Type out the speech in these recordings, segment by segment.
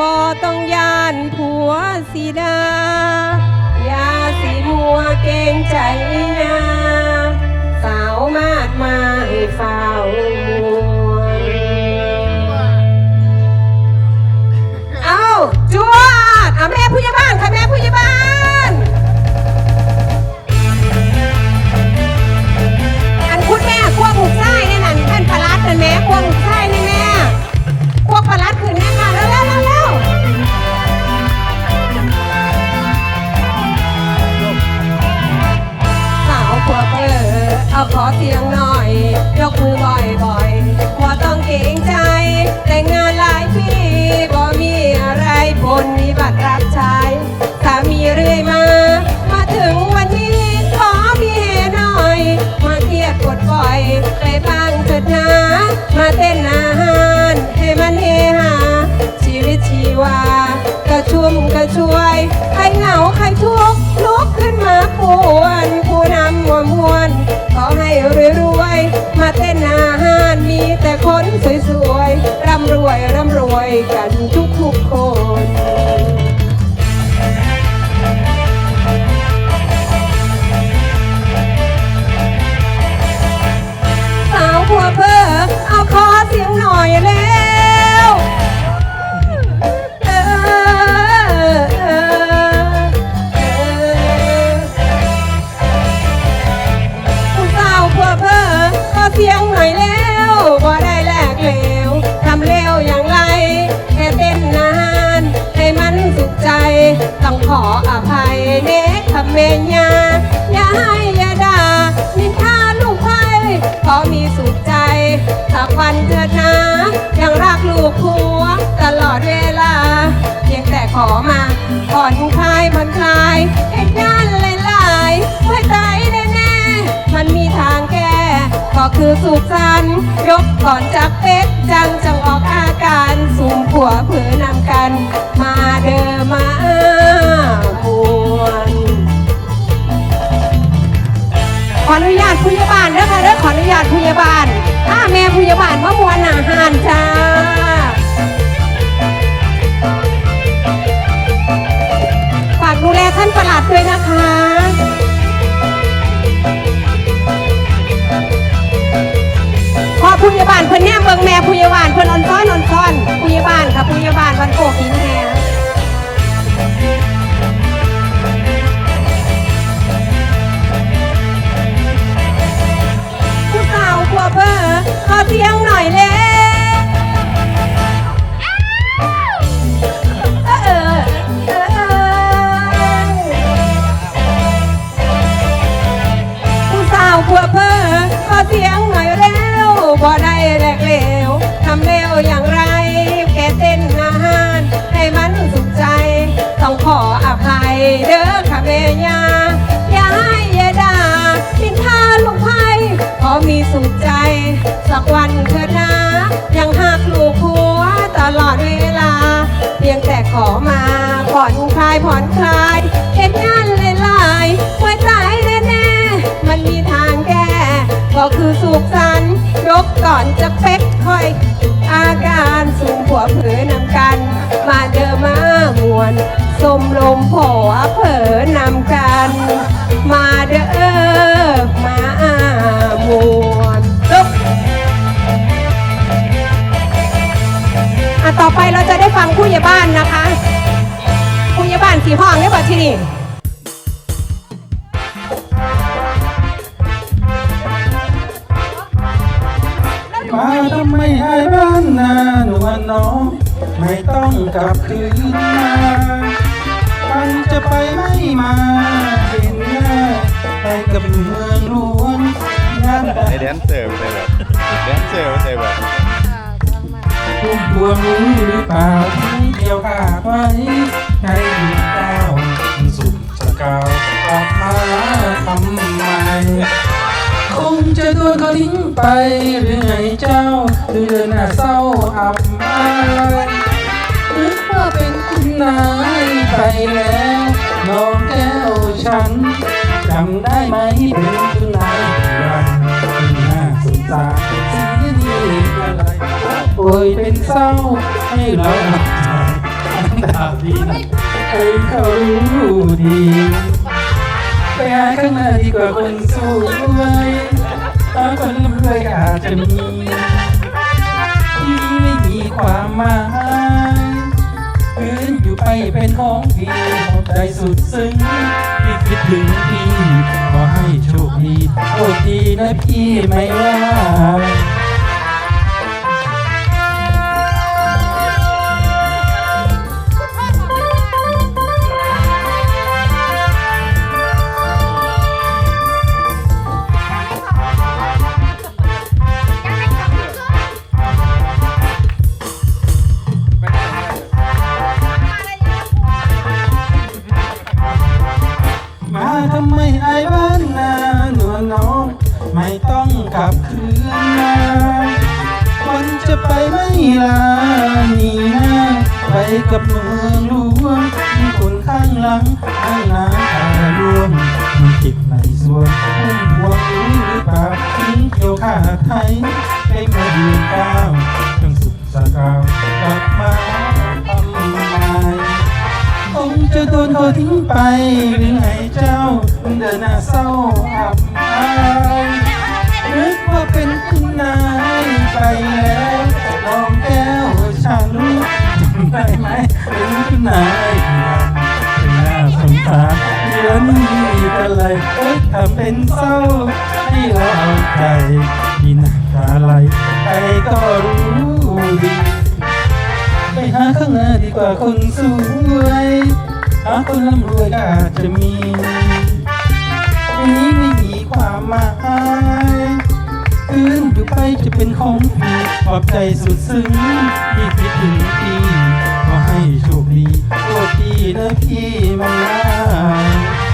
บ่ต้องยานผัวสีดาอย่าสีมัวเก่งใจนาสาวมาดมาให้เฝ้ามวเอาจวดเอาแม่ผู้ใหญ่บ้านค่ะแม่ผู้ใหญ่บ้านากระชุ่มกระชวย ใครเหงาใครทุกข์ลุกขึ้นมาปวนผู้นำมวลมวลขอให้รวยรวยๆมาเต้นอาหารมีแต่คนสวยๆร่ำรวยร่ำรวยกัน องขออภัยเด็กทำเมญญาอย่าให้ยาดานินทาลูกไพ่ขอมีสุขใจสักวันเถิดนะยังรักลูกผัวตลอดเวลาเพียงแต่ขอมาผ่อนคลายผ่อนคลายเหตุงานหลายๆไว้ใจแน่ๆมันมีทางแก้ก็คือสุขสันยกก่อนจากเป็ดจังจังออกอาการสุ่มผัวเผือนำกัน มาเดิมมามวน ขออนุญาตผู้ใหญ่บ้านเด้อค่ะเด้อขออนุญาตผู้ใหญ่บ้านถ้าแม่ผู้ใหญ่บ้านมะมวนอาหานจ้า ขอมาผ่อนคลายผ่อนคลายเหตุงานหลายๆไว้ใจแน่ๆมันมีทางแก้ก็คือสุขสันต์ยกก่อนจะเป๊กค่อย อาการสูงผัวเผลอนำกัน มาเดิมมามวนสมลมผัวเผลอนำกัน มาเด้อมา ไปเราจะได้ฟังผู้ใหญ่บ้านนะคะ ผู้ใหญ่บ้านสีห้องได้ป่ะที่นี่มาทำไมไอ้บ้านนาหนวลน้องไม่ต้องกลับคืนมามันจะไปไม่มาเห็นหน้าไปกับเมืองหลวงงานแต่ไอแดนเซอร์ไม่ใช่แบบแดนเซอร์ไม่ใช่แบบ พุ่มพวงรู้หรือเปล่าที่เกี่ยวขาดไว้ให้หยุดก้าวสุดสกาวกลับมาทำไมคงจะโดนเขาทิ้งไปหรือไงเจ้าหรือเดินหน้าเศร้าอับอายหรือว่าเป็นคุณนายไปแล้วน้องแก้วฉันจำได้ไหมเป็นคุณนายวันคุณน่าสงสาร เสียดีอะไรโอยเป็นเศร้าให้เราหนักใจดีนะให้เขารู้ดีไปหาข้างหน้าดีกว่าคนสวยถ้าคนรวยอาจจะมีที่ไม่มีความหมายคืนอยู่ไปเป็นของพี่หมดใจสุดซึ้งที่คิดถึงพี่ขอให้โชคดีโชคดีนะพี่ไม่ว่า วงมีคนข้างหลังข้างน้ำตารวมมันติดในส่วนพุ่มพวงรู้หรือเปล่าทิ้งเกี่ยวข้าไทยให้มาเดือนเก้าตั้งสุดสกาวกลับมาทำไมคงจะโดนเขาทิ้งไปหรือไงเจ้าเดินหน้าเศร้าอับ เอ้ยทำเป็นเศร้าให้เราเอาใจมีหน้าตาไหลใครก็รู้ดีไปหาข้างหน้าดีกว่าคนสวยหาคนร่ำรวยก็อาจจะมีอันนี้ไม่มีความหมายคืนอยู่ไปจะเป็นของฟรีปลอบใจสุดซึ้งที่คิดถึงพี่ขอให้โชคดีโชคดีนะพี่มันลา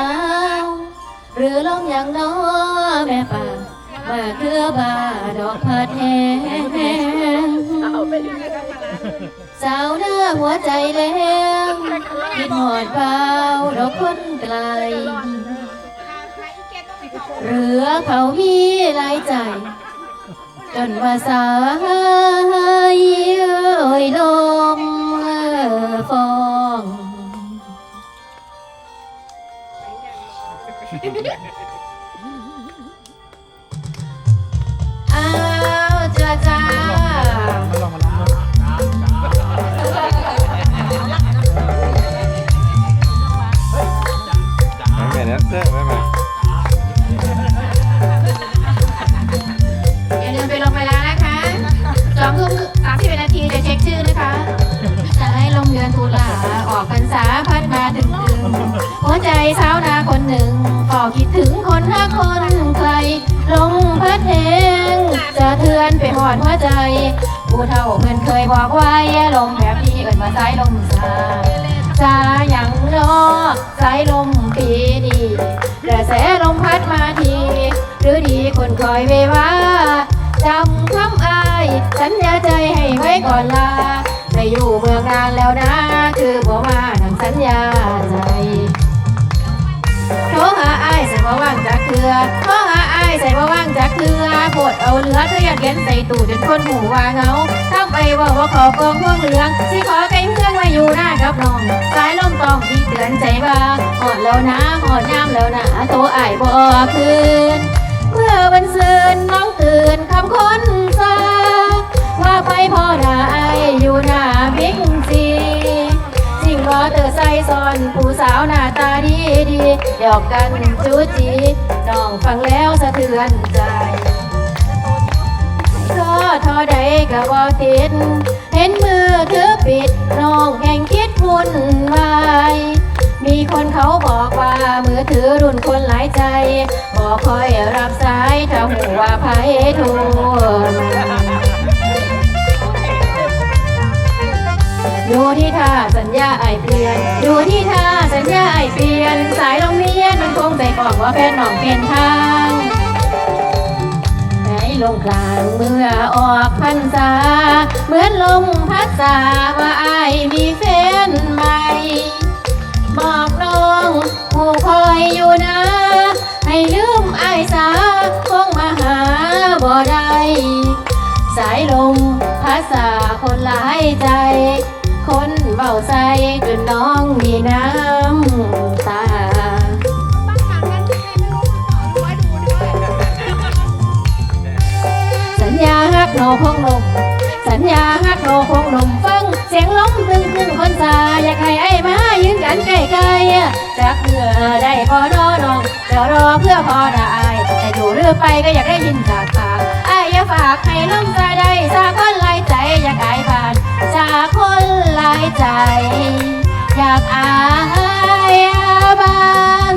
าวหรือลมอย่างน้อแม่ป่าว่าเครือบาดอกพัดแห้งสาวหน้าหัวใจแรงคิดหอดเบาดอกคนไกล เรือเขามีหลายใจ จนว่าสา อนหัวใจ ผู้เฒ่าเพื่อนเคยบอกไว้ลมแบบนี้เกิดมาสายลมสาสาอย่างนอสายลมปีดีกระแสลมพัดมาที หรือดีคนคอยเววาจำคำอายสัญญาใจให้ไว้ก่อนลาได้อยู่เมืองนานแล้วนะ คือบ่มาทางสัญญาใจโทรหาอายส่บ่ว่างจากเถือโทรหาอาย ใส่บ่ว่างจากเรือปวดเอาเหลือเธออยากเขียนใส่ตู่จนคนหูว่าเงาทำไปว่าว่าขอกองพวงเหลืองที่ขอไก่เพื่อนมาอยู่หน้ากับน้องสายลมตองที่เตือนใจว่าหอดแล้วนะหอดยามแล้วนะโตอ้ายบ่คืนเมื่อวันซืนน้องตื่นคำคนซาว่า ซอนผู้สาวหน้าตาดีดีหยอกกันจูจีน้องฟังแล้วสะเทือนใจก็ทอใดก็บ่ติดเห็นมือถือปิดน้องแห่งคิดวุ่นวายมีคนเขาบอกว่ามือถือรุ่นคนหลายใจบอกคอยรับสายถ้าหัวไผโทรมา ดูที่ท่าสัญญาไอายเปลี่ยน ดูที่ท่าสัญญาไอายเปลี่ยน สายลมเมียนมันคงใจบอกว่าแฟนน้องเปลี่ยนทางไหนลงกลางเมื่อออกพรรษา เหมือนลมพัดสาว่าอายมีแฟนใหม่บอกน้องผู้คอยอยู่นะ ให้ลืมอายสาคงมาหาบ่ได้สายลมพัดสาคนหลายใจ คนเบาใสจนน้องมีน้ำตา สัญญาฮักโนของลมสัญญาฮักโนของลมฟังเสียงล้มตึงตึงคนสาอยากให้ไอ้มายืนกันใกล้ๆจะเพื่อได้พอนอน้องเรอเพื่อพอได้แต่อยู่เรือไปก็อยากได้ยินจากปากไอ้อย่าฝากให้ล้มใจได้สาคนลาใจอยากไอ้ผ่าน จากคนหลายใจ อยากอายบ้าน